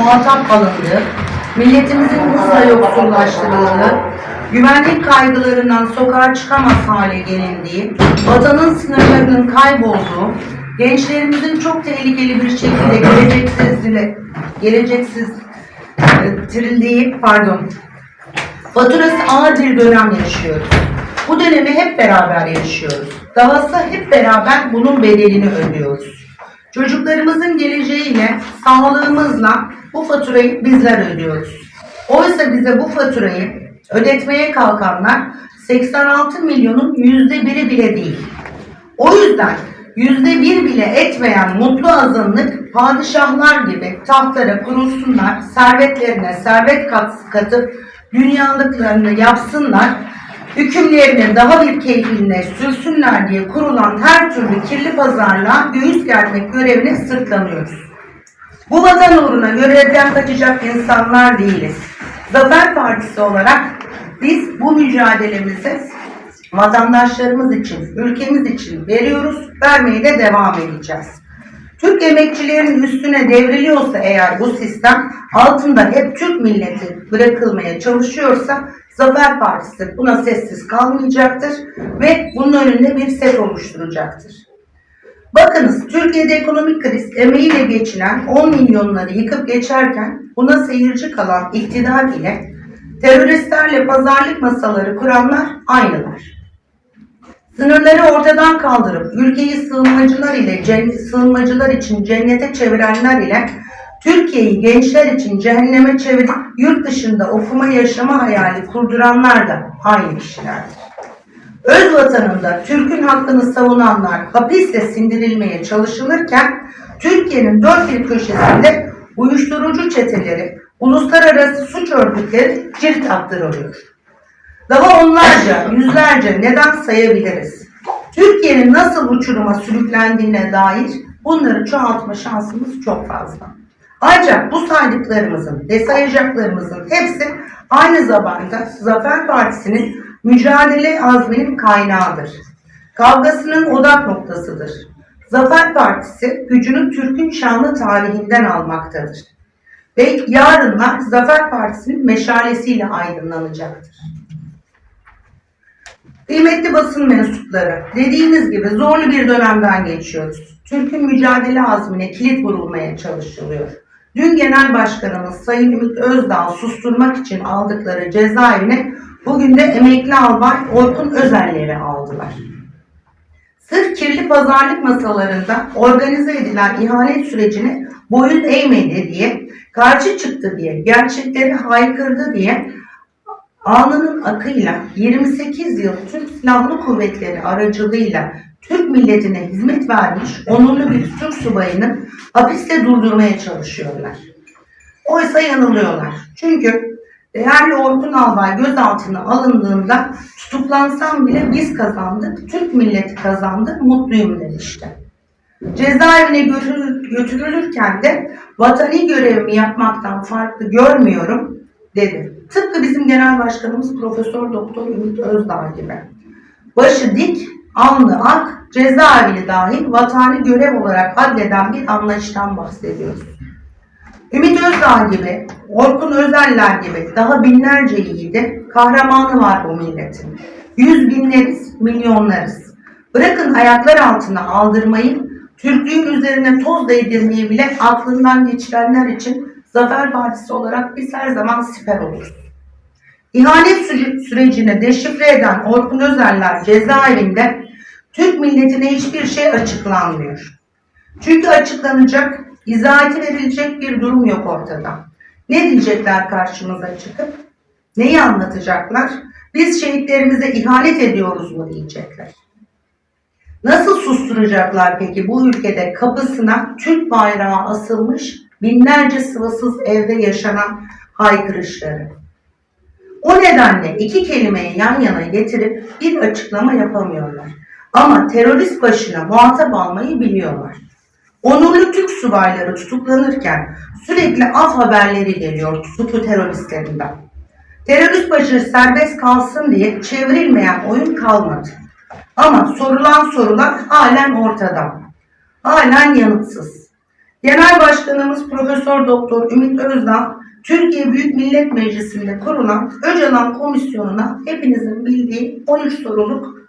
muhatap alındığı, milletimizin hızla yoksullaştırıldığı, güvenlik kaygılarından sokağa çıkamaz hale gelindiği, vatanın sınırlarının kaybolduğu, gençlerimizin çok tehlikeli bir şekilde geleceksiz, geleceksiz e, pardon, faturası ağır bir dönem yaşıyoruz. Bu dönemi hep beraber yaşıyoruz. Dahası hep beraber bunun bedelini ödüyoruz. Çocuklarımızın geleceğiyle, sağlığımızla bu faturayı bizler ödüyoruz. Oysa bize bu faturayı ödetmeye kalkanlar 86 milyonun yüzde biri bile değil. O yüzden yüzde bir bile etmeyen mutlu azınlık padişahlar gibi tahtlara kurulsunlar, servetlerine servet kat, katıp dünyalıklarını yapsınlar, hükümlerini daha bir keyfine sürsünler diye kurulan her türlü kirli pazarlığa göğüs germek görevine sırtlanıyoruz. Bu vatan uğruna görevden kaçacak insanlar değiliz. Zafer Partisi olarak biz bu mücadelemizi vatandaşlarımız için, ülkemiz için veriyoruz, vermeye de devam edeceğiz. Türk emekçilerinin üstüne devriliyorsa eğer bu sistem altında hep Türk milleti bırakılmaya çalışıyorsa Zafer Partisi buna sessiz kalmayacaktır ve bunun önünde bir set oluşturacaktır. Bakınız Türkiye'de ekonomik kriz emeğiyle geçinen 10 milyonları yıkıp geçerken buna seyirci kalan iktidar ile teröristlerle pazarlık masaları kuranlar aynılar. Sınırları ortadan kaldırıp ülkeyi sığınmacılar ile sığınmacılar için cennete çevirenler ile Türkiye'yi gençler için cehenneme çevirip yurt dışında okuma yaşama hayali kurduranlar da aynı kişilerdir. Öz vatanında Türk'ün hakkını savunanlar hapisle sindirilmeye çalışılırken Türkiye'nin dört bir köşesinde uyuşturucu çeteleri, uluslararası suç örgütleri cirit attırılıyor. Daha onlarca, yüzlerce neden sayabiliriz? Türkiye'nin nasıl uçuruma sürüklendiğine dair bunları çoğaltma şansımız çok fazla. Ancak bu saydıklarımızın ve sayacaklarımızın hepsi aynı zamanda Zafer Partisi'nin mücadele azminin kaynağıdır. Kavgasının odak noktasıdır. Zafer Partisi gücünü Türk'ün şanlı tarihinden almaktadır. Ve yarınlar Zafer Partisi'nin meşalesiyle aydınlanacaktır. Kıymetli basın mensupları, dediğimiz gibi zorlu bir dönemden geçiyoruz. Türk'ün mücadele azmine kilit vurulmaya çalışılıyor. Dün Genel Başkanımız Sayın Ümit Özdağ susturmak için aldıkları cezaevine bugün de emekli albay Orkun Özerleri aldılar. Sırf kirli pazarlık masalarında organize edilen ihanet sürecine boyun eğmedi diye, karşı çıktı diye, gerçekleri haykırdı diye Alnının akıyla 28 yıl Türk Silahlı Kuvvetleri aracılığıyla Türk milletine hizmet vermiş onurlu bir Türk subayını hapiste durdurmaya çalışıyorlar. Oysa yanılıyorlar. Çünkü değerli Orkun Albay gözaltına alındığında tutuklansam bile biz kazandık, Türk milleti kazandı, mutluyum demişti. Cezaevine götürül- götürülürken de vatani görevimi yapmaktan farklı görmüyorum dedi. Tıpkı bizim genel başkanımız Profesör Doktor Ümit Özdağ gibi. Başı dik, alnı ak, cezaevini dahil vatani görev olarak addeden bir anlayıştan bahsediyoruz. Ümit Özdağ gibi, Orkun Özeller gibi daha binlerce yiğidi, kahramanı var bu milletin. Yüz binleriz, milyonlarız. Bırakın ayaklar altına aldırmayı, Türklüğün üzerine toz değdirmeyi bile aklından geçirenler için Zafer Partisi olarak biz her zaman siper oluruz. İhanet süre- sürecini deşifre eden Orkun Özeller cezaevinde Türk milletine hiçbir şey açıklanmıyor. Çünkü açıklanacak, izahati verilecek bir durum yok ortada. Ne diyecekler karşımıza çıkıp? Neyi anlatacaklar? Biz şehitlerimize ihanet ediyoruz mu diyecekler. Nasıl susturacaklar peki bu ülkede kapısına Türk bayrağı asılmış binlerce sıvasız evde yaşanan haykırışları? O nedenle iki kelimeyi yan yana getirip bir açıklama yapamıyorlar. Ama terörist başına muhatap almayı biliyorlar. Onurlu Türk subayları tutuklanırken sürekli af haberleri geliyor tutuklu teröristlerinden. Terörist başı serbest kalsın diye çevrilmeyen oyun kalmadı. Ama sorulan sorular halen ortada. Halen yanıtsız. Genel Başkanımız Profesör Doktor Ümit Özdağ, Türkiye Büyük Millet Meclisi'nde kurulan Öcalan Komisyonu'na hepinizin bildiği 13 soruluk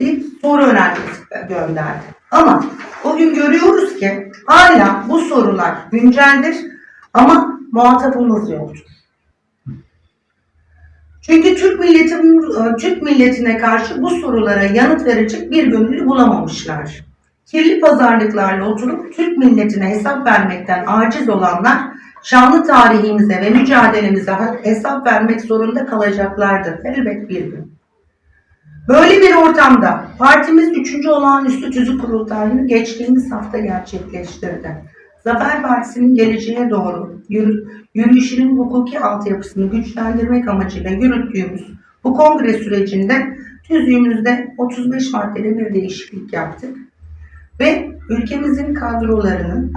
bir soru önergesi gönderdi. Ama bugün görüyoruz ki hala bu sorular günceldir ama muhatabımız yoktur. Çünkü Türk milletinin Türk milletine karşı bu sorulara yanıt verecek bir gönüllü bulamamışlar. Kirli pazarlıklarla oturup Türk milletine hesap vermekten aciz olanlar şanlı tarihimize ve mücadelemize hesap vermek zorunda kalacaklardır elbet bir gün. Böyle bir ortamda partimiz 3. olağanüstü tüzük kurultayını geçtiğimiz hafta gerçekleştirdi. Zafer Partisi'nin geleceğe doğru yürü, yürüyüşünün hukuki altyapısını güçlendirmek amacıyla yürüttüğümüz bu kongre sürecinde tüzüğümüzde 35 maddede bir değişiklik yaptık. Ve ülkemizin kadrolarının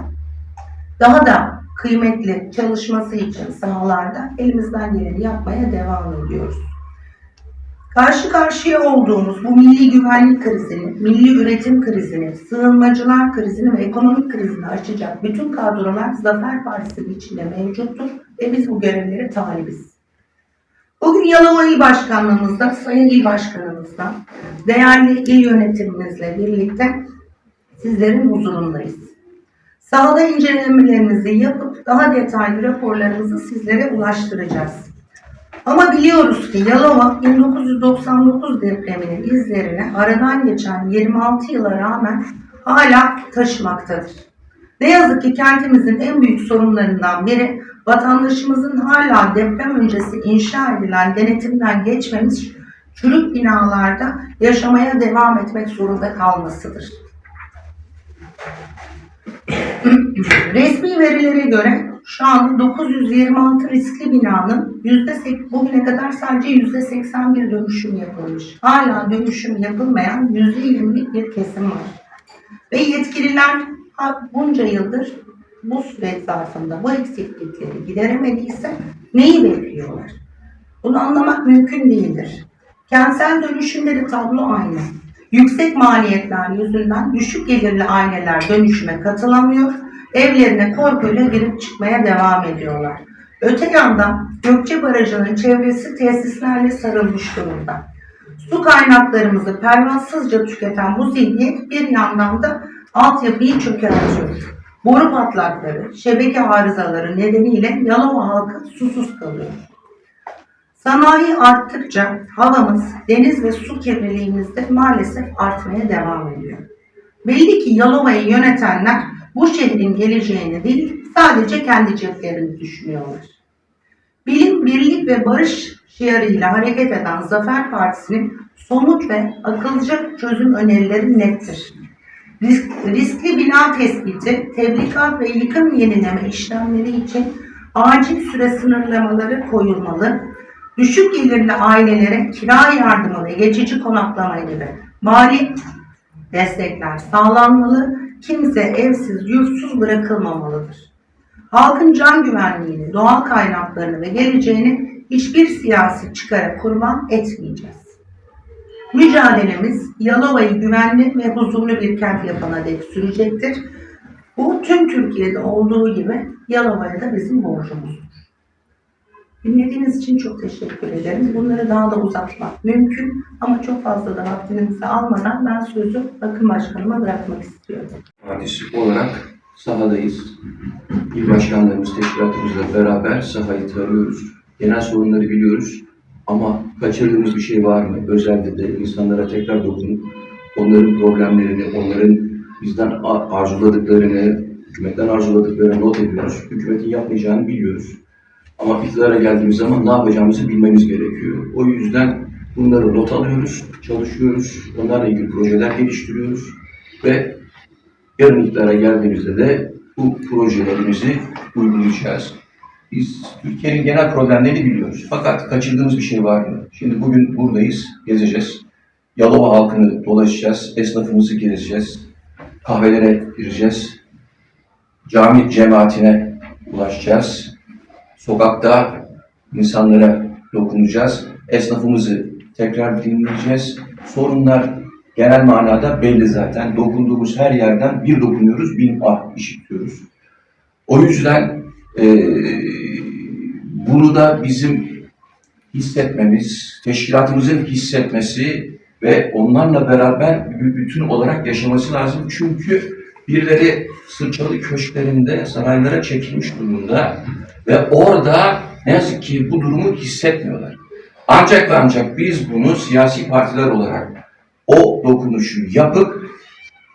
daha da kıymetli çalışması için sahalarda elimizden geleni yapmaya devam ediyoruz. Karşı karşıya olduğumuz bu milli güvenlik krizini, milli üretim krizini, sığınmacılar krizini ve ekonomik krizini aşacak bütün kadrolar Zafer Partisi'nin içinde mevcuttur ve biz bu görevlere talibiz. Bugün Yalova İl Başkanlığımızda, Sayın İl Başkanımızla, değerli il yönetimimizle birlikte sizlerin huzurundayız. Sahada incelemelerimizi yapıp daha detaylı raporlarımızı sizlere ulaştıracağız. Ama biliyoruz ki Yalova 1999 depreminin izlerini aradan geçen 26 yıla rağmen hala taşımaktadır. Ne yazık ki kentimizin en büyük sorunlarından biri vatandaşımızın hala deprem öncesi inşa edilen denetimden geçmemiş çürük binalarda yaşamaya devam etmek zorunda kalmasıdır. Resmi verilere göre şu an 926 riskli binanın %8, bugüne kadar sadece %81 dönüşüm yapılmış. Hala dönüşüm yapılmayan %20'lik bir kesim var. Ve yetkililer bunca yıldır bu süreç zarfında bu eksiklikleri gideremediyse neyi bekliyorlar? Bunu anlamak mümkün değildir. Kentsel dönüşümde de tablo aynı. Yüksek maliyetler yüzünden düşük gelirli aileler dönüşüme katılamıyor, evlerine korkuyla girip çıkmaya devam ediyorlar. Öte yandan Gökçe Barajı'nın çevresi tesislerle sarılmış durumda. Su kaynaklarımızı pervasızca tüketen bu zihniyet bir yandan da altyapıyı çökertiyor. Boru patlakları, şebeke arızaları nedeniyle Yalova halkı susuz kalıyor. Sanayi arttıkça havamız, deniz ve su kirliliğimiz de maalesef artmaya devam ediyor. Belli ki Yalova'yı yönetenler bu şehrin geleceğini değil, sadece kendi ceplerini düşünüyorlar. Bilim, birlik ve barış şiarıyla hareket eden Zafer Partisi'nin somut ve akılcı çözüm önerileri nettir. Risk, riskli bina tespiti, tebligat ve yıkım yenileme işlemleri için acil süre sınırlamaları koyulmalı, düşük gelirli ailelere kira yardımı ve geçici konaklama gibi mali destekler sağlanmalı, kimse evsiz, yurtsuz bırakılmamalıdır. Halkın can güvenliğini, doğal kaynaklarını ve geleceğini hiçbir siyasi çıkara kurban etmeyeceğiz. Mücadelemiz Yalova'yı güvenli ve huzurlu bir kent yapana dek sürecektir. Bu tüm Türkiye'de olduğu gibi Yalova'ya da bizim borcumuzdur. Dinlediğiniz için çok teşekkür ederim. Bunları daha da uzatmak mümkün ama çok fazla da vaktinizi almadan ben sözü Bakım Başkanıma bırakmak istiyorum. Partisi olarak sahadayız. İl başkanlarımız teşkilatımızla beraber sahayı tarıyoruz. Genel sorunları biliyoruz. Ama kaçırdığımız bir şey var mı? Özellikle de insanlara tekrar dokunup onların problemlerini, onların bizden arzuladıklarını, hükümetten arzuladıklarını not ediyoruz. Hükümetin yapmayacağını biliyoruz. Ama iktidara geldiğimiz zaman ne yapacağımızı bilmemiz gerekiyor. O yüzden bunları not alıyoruz, çalışıyoruz, onlarla ilgili projeler geliştiriyoruz ve yarın iktidara geldiğimizde de bu projelerimizi uygulayacağız. Biz Türkiye'nin genel problemlerini biliyoruz. Fakat kaçırdığımız bir şey var mı? Şimdi bugün buradayız, gezeceğiz. Yalova halkını dolaşacağız, esnafımızı gezeceğiz, kahvelere gireceğiz, cami cemaatine ulaşacağız, sokakta insanlara dokunacağız, esnafımızı tekrar dinleyeceğiz. Sorunlar genel manada belli zaten. Dokunduğumuz her yerden bir dokunuyoruz, bin ah işitiyoruz. O yüzden e, bunu da bizim hissetmemiz, teşkilatımızın hissetmesi ve onlarla beraber bir bütün olarak yaşaması lazım. Çünkü birileri Sırçalı köşklerinde saraylara çekilmiş durumda ve orada ne yazık ki bu durumu hissetmiyorlar. Ancak ve ancak biz bunu siyasi partiler olarak o dokunuşu yapıp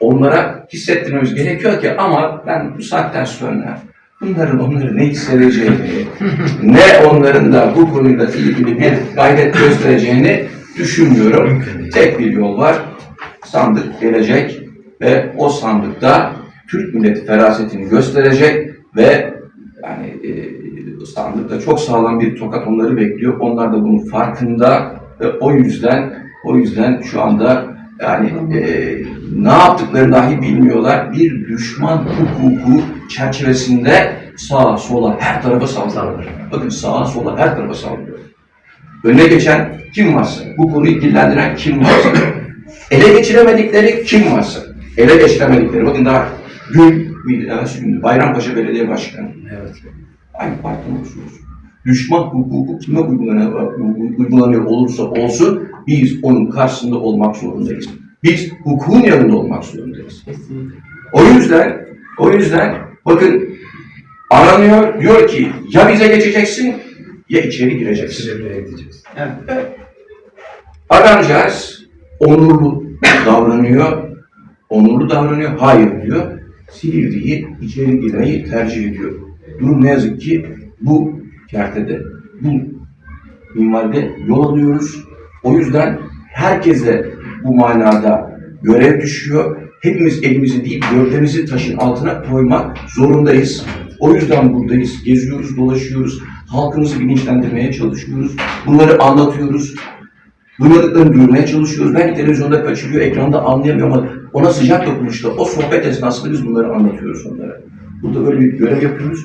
onlara hissettirmemiz gerekiyor ki ama ben bu saatten sonra bunların onları ne hissedeceğini, ne onların da bu konuyla ilgili bir gayret göstereceğini düşünmüyorum. Tek bir yol var. Sandık gelecek ve o sandıkta Türk milleti ferasetini gösterecek ve yani e, sandıkta çok sağlam bir tokat onları bekliyor. Onlar da bunun farkında ve o yüzden o yüzden şu anda yani e, ne yaptıklarını dahi bilmiyorlar. Bir düşman hukuku çerçevesinde sağa sola her tarafa saldırıyorlar. Bakın sağa sola her tarafa saldırıyor. Önüne geçen kim varsa, bu konuyu dillendiren kim varsa, ele geçiremedikleri kim varsa, ele geçiremedikleri, bakın daha dün, evvelsi gündü, Bayrampaşa Belediye Başkanı, Evet. aynı partiden olsunuz. Düşman hukuku kime uygulanıyor, uygulanıyor olursa olsun, biz onun karşısında olmak zorundayız. Biz hukukun yanında olmak zorundayız. O yüzden, o yüzden bakın aranıyor, diyor ki ya bize geçeceksin ya içeri gireceksin. Silivri'ye gideceğiz. Adamcağız onurlu davranıyor, onurlu davranıyor, hayır diyor. Silivri'yi içeri girmeyi tercih ediyor. Durum ne yazık ki bu kertede, bu minvalde yol alıyoruz. O yüzden herkese bu manada görev düşüyor. Hepimiz elimizi değil, gövdemizi taşın altına koymak zorundayız. O yüzden buradayız, geziyoruz, dolaşıyoruz, halkımızı bilinçlendirmeye çalışıyoruz, bunları anlatıyoruz, duymadıklarını duyurmaya çalışıyoruz. Belki televizyonda kaçırıyor, ekranda anlayamıyor ama ona sıcak dokunuşta, o sohbet esnasında biz bunları anlatıyoruz onlara. Burada böyle bir görev yapıyoruz.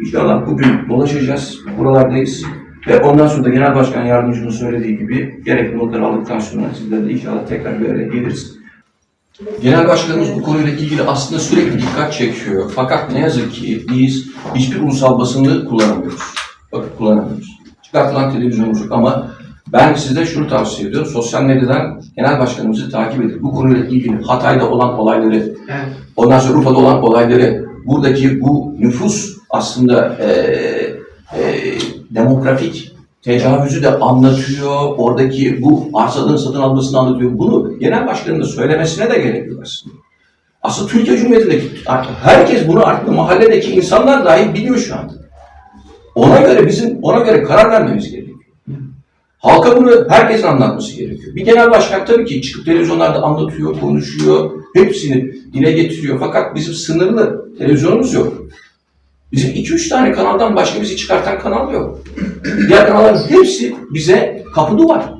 İnşallah bugün dolaşacağız, buralardayız. Ve ondan sonra da Genel Başkan Yardımcımın söylediği gibi gerekli notları aldıktan sonra sizlerle inşallah tekrar bir araya geliriz. Genel Başkanımız bu konuyla ilgili aslında sürekli dikkat çekiyor. Fakat ne yazık ki biz hiçbir ulusal basını kullanamıyoruz. Bakın kullanamıyoruz. Çıkartılan televizyonumuz yok ama ben size şunu tavsiye ediyorum. Sosyal medyadan Genel Başkanımızı takip edin. Bu konuyla ilgili Hatay'da olan olayları, ondan sonra Urfa'da olan olayları, buradaki bu nüfus aslında eee eee demografik tecavüzü de anlatıyor. Oradaki bu arsaların satın almasını anlatıyor. Bunu genel başkanın da söylemesine de gerek yok aslında. Aslında Türkiye Cumhuriyeti'ndeki artık herkes bunu artık mahalledeki insanlar dahi biliyor şu anda. Ona göre bizim ona göre karar vermemiz gerekiyor. Halka bunu herkesin anlatması gerekiyor. Bir genel başkan tabii ki çıkıp televizyonlarda anlatıyor, konuşuyor, hepsini dile getiriyor. Fakat bizim sınırlı televizyonumuz yok. Bizim 2-3 tane kanaldan başka bizi çıkartan kanal yok. Diğer kanalların hepsi bize kapı duvar.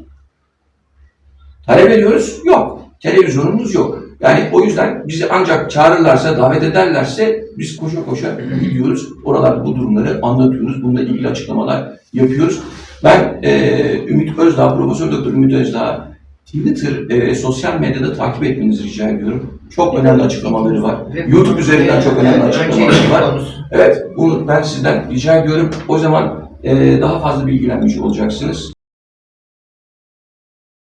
Talep ediyoruz, yok. Televizyonumuz yok. Yani o yüzden bizi ancak çağırırlarsa, davet ederlerse biz koşa koşa gidiyoruz. Oralarda bu durumları anlatıyoruz. Bununla ilgili açıklamalar yapıyoruz. Ben e, Ümit Özdağ, Profesör Doktor Ümit Özdağ Twitter, e, sosyal medyada takip etmenizi rica ediyorum. Çok önemli açıklamaları var. YouTube üzerinden çok önemli açıklamaları var. Evet, bunu ben sizden rica ediyorum. O zaman e, daha fazla bilgilenmiş olacaksınız.